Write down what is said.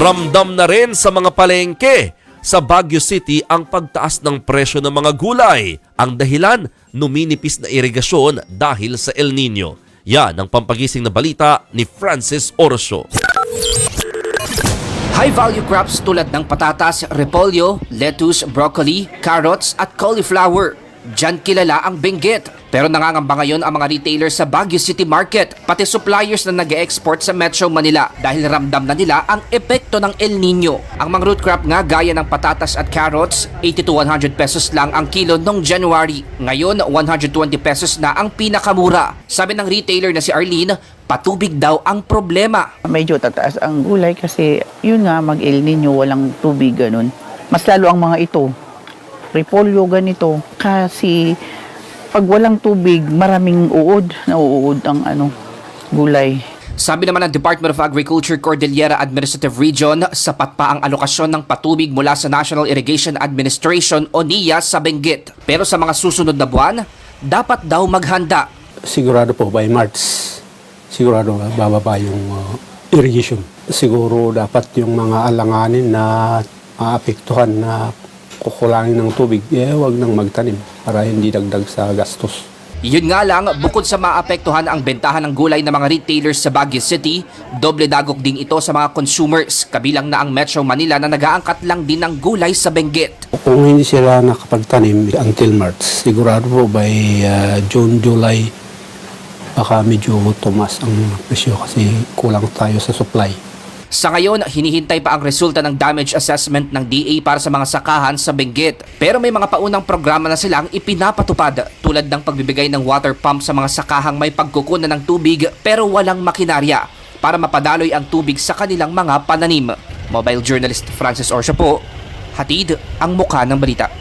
Ramdam na rin sa mga palengke sa Baguio City ang pagtaas ng presyo ng mga gulay. Ang dahilan, numinipis na irigasyon dahil sa El Nino. Yan ang pampagising na balita ni Francis Orso. High-value crops tulad ng patatas, repolyo, lettuce, broccoli, carrots at cauliflower. Diyan kilala ang Benguet. Pero nangangamba ngayon ang mga retailers sa Baguio City Market, pati suppliers na nag export sa Metro Manila dahil ramdam na nila ang epekto ng El Nino. Ang mga root crop nga gaya ng patatas at carrots, 80 to 100 pesos lang ang kilo noong January. Ngayon, 120 pesos na ang pinakamura. Sabi ng retailer na si Arlene, patubig daw ang problema. medyo tataas ang gulay kasi yun nga mag El Nino walang tubig ganun. Mas lalo ang mga ito. Repolyo ganito kasi pag walang tubig maraming uod, nauuod ang ano gulay. Sabi naman ng Department of Agriculture Cordillera Administrative Region, sapat pa ang alokasyon ng patubig mula sa National Irrigation Administration o NIA sa Benguet. Pero sa mga susunod na buwan, dapat daw maghanda. sigurado po by March, sigurado bababa yung uh, irrigation. Siguro dapat yung mga alanganin na maapektuhan na kukulangin ng tubig, eh wag nang magtanim para hindi dagdag sa gastos. Yun nga lang, bukod sa maapektuhan ang bentahan ng gulay ng mga retailers sa Baguio City, doble dagok din ito sa mga consumers, kabilang na ang Metro Manila na nag-aangkat lang din ng gulay sa Benguet. Kung hindi sila nakapagtanim until March, sigurado po by uh, June, July, baka medyo tumas ang presyo kasi kulang tayo sa supply. Sa ngayon, hinihintay pa ang resulta ng damage assessment ng DA para sa mga sakahan sa Benguet. Pero may mga paunang programa na silang ipinapatupad tulad ng pagbibigay ng water pump sa mga sakahang may pagkukunan ng tubig pero walang makinarya para mapadaloy ang tubig sa kanilang mga pananim. Mobile journalist Francis Orsha po, hatid ang mukha ng balita.